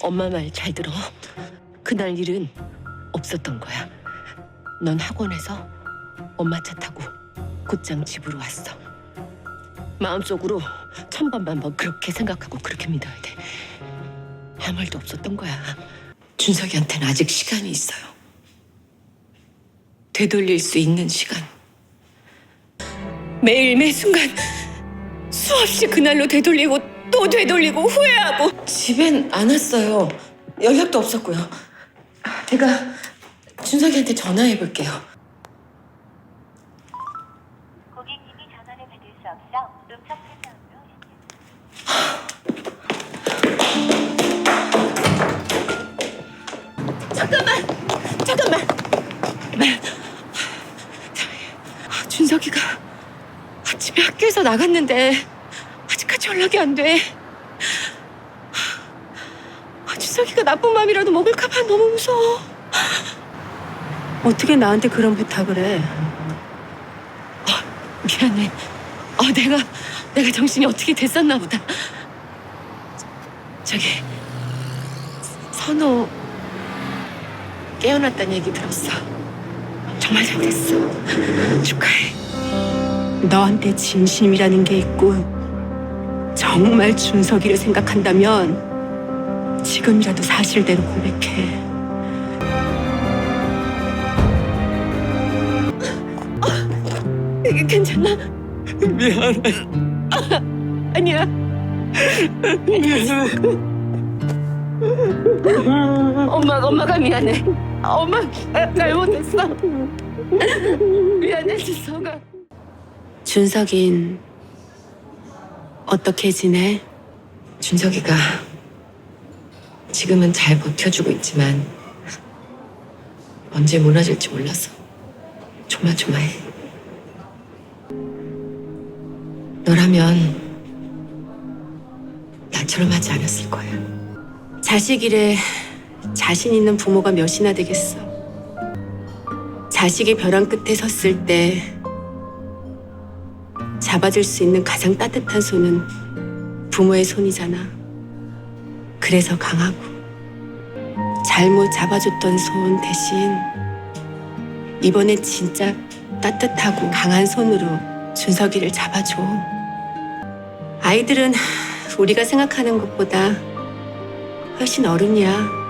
엄마 말 잘 들어. 그날 일은 없었던 거야. 넌 학원에서 엄마 차 타고 곧장 집으로 왔어. 마음속으로 천번만번 그렇게 생각하고 그렇게 믿어야 돼. 아무 일도 없었던 거야. 준석이한테는 아직 시간이 있어요. 되돌릴 수 있는 시간. 매일 매 순간 수없이 그날로 되돌리고 또 되돌리고 후회하고 집엔 안 왔어요. 연락도 없었고요. 제가 준석이한테 전화해 볼게요. 고객님이 전화를 받을 수 없어 음성 판정으로 잠깐만, 잠깐만. 네. 아, 준석이가 아침에 학교에서 나갔는데 연락이 안 돼. 아, 준석이가 나쁜 마음이라도 먹을까봐 너무 무서워. 어떻게 나한테 그런 부탁을 해? 미안해. 어, 내가 내가 정신이 어떻게 됐었나 보다. 저기 선호 깨어났다는 얘기 들었어. 정말 잘 됐어. 축하해. 너한테 진심이라는 게 있고 정말 준석이를 생각한다면 지금이라도 사실대로 고백해. 이게 괜찮아? 미안해. 아니야. 엄마 엄마가 미안해. 엄마 가- 잘못했어. 미안해 지성아. 준석인 어떻게 지내? 준석이가 지금은 잘 버텨주고 있지만 언제 무너질지 몰라서 조마조마해. 너라면 나처럼 하지 않았을 거야. 자식 일에 자신 있는 부모가 몇이나 되겠어. 자식이 벼랑 끝에 섰을 때 잡아줄 수 있는 가장 따뜻한 손은 부모의 손이잖아. 그래서 강하고 잘못 잡아줬던 손 대신 이번에 진짜 따뜻하고 강한 손으로 준석이를 잡아줘. 아이들은 우리가 생각하는 것보다 훨씬 어른이야.